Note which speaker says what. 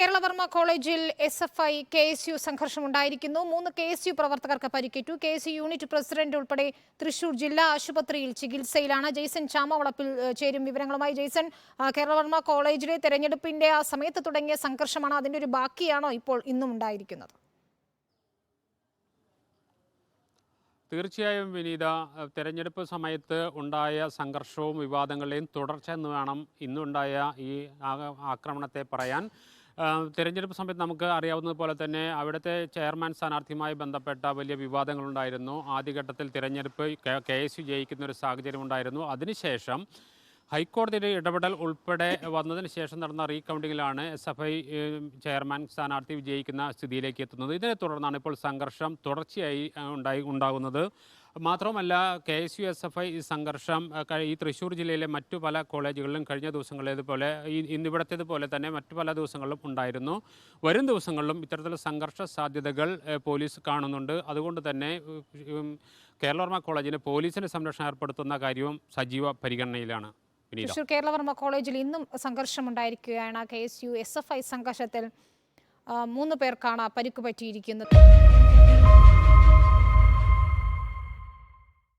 Speaker 1: കേരളവർമ്മ കോളേജിൽ S F I K S U സംഘർഷമുണ്ടായിരിക്കുന്നു. മൂന്ന് K S U പ്രവർത്തകർക്ക് പരിക്കേറ്റു. K S U unit president ഉൾപ്പെടെ തൃശൂർ ജില്ലാ ആശുപത്രിയിൽ ചികിത്സയിലാണ്. ജെയ്സൺ ചാമവളപ്പിൽ ചേരും വിവരങ്ങളുമായി. ജെയ്സൺ കേരളവർമ്മ കോളേജിലെ തെരഞ്ഞെടുപ്പിന്റെ ആ സമയത്ത് തുടങ്ങിയ സംഘർഷമാണ് അതിന്റെ ഒരു ബാക്കിയാണോ ഇപ്പോൾ ഇന്നും ഉണ്ടായിരിക്കുന്നത്?
Speaker 2: തീർച്ചയായും വിനീത തെരഞ്ഞെടുപ്പ് സമയത്ത് ഉണ്ടായ സംഘർഷവും വിവാദങ്ങളെയും തുടർച്ച എന്ന് വേണം ഇന്നുണ്ടായ ഈ ആക്രമണത്തെ പറയാൻ. തെരഞ്ഞെടുപ്പ് സമയത്ത് നമുക്ക് അറിയാവുന്നത് പോലെ തന്നെ അവിടുത്തെ ചെയർമാൻ സ്ഥാനാർത്ഥിയുമായി ബന്ധപ്പെട്ട വലിയ വിവാദങ്ങളുണ്ടായിരുന്നു. ആദ്യഘട്ടത്തിൽ തിരഞ്ഞെടുപ്പ് കെ എസ് യു ജയിക്കുന്ന ഒരു സാഹചര്യം ഉണ്ടായിരുന്നു. അതിനുശേഷം ഹൈക്കോടതിയുടെ ഇടപെടൽ ഉൾപ്പെടെ വന്നതിന് ശേഷം നടന്ന റീകൗണ്ടിങ്ങിലാണ് എസ് എഫ് ഐ ചെയർമാൻ സ്ഥാനാർത്ഥി വിജയിക്കുന്ന സ്ഥിതിയിലേക്ക് എത്തുന്നത്. ഇതിനെ തുടർന്നാണ് ഇപ്പോൾ സംഘർഷം തുടർച്ചയായി ഉണ്ടായി ഉണ്ടാകുന്നത്. മാത്രമല്ല K S U S F I സംഘർഷം ഈ തൃശ്ശൂർ ജില്ലയിലെ മറ്റു പല കോളേജുകളിലും കഴിഞ്ഞ ദിവസങ്ങളിലേതുപോലെ ഈ ഇന്നിവിടത്തേതുപോലെ തന്നെ മറ്റു പല ദിവസങ്ങളിലും ഉണ്ടായിരുന്നു. വരും ദിവസങ്ങളിലും ഇത്തരത്തിലുള്ള സംഘർഷ സാധ്യതകൾ പോലീസ് കാണുന്നുണ്ട്. അതുകൊണ്ട് തന്നെ കേരളവർമ്മ കോളേജിന് പോലീസിന് സംരക്ഷണം ഏർപ്പെടുത്തുന്ന കാര്യവും സജീവ പരിഗണനയിലാണ്.
Speaker 1: തൃശൂർ കേരളവർമ്മ കോളേജിൽ ഇന്നും സംഘർഷമുണ്ടായിരിക്കുകയാണ്. K S U S F I സംഘർഷത്തിൽ മൂന്ന് പേർക്കാണ് പരിക്ക് പറ്റിയിരിക്കുന്നത്.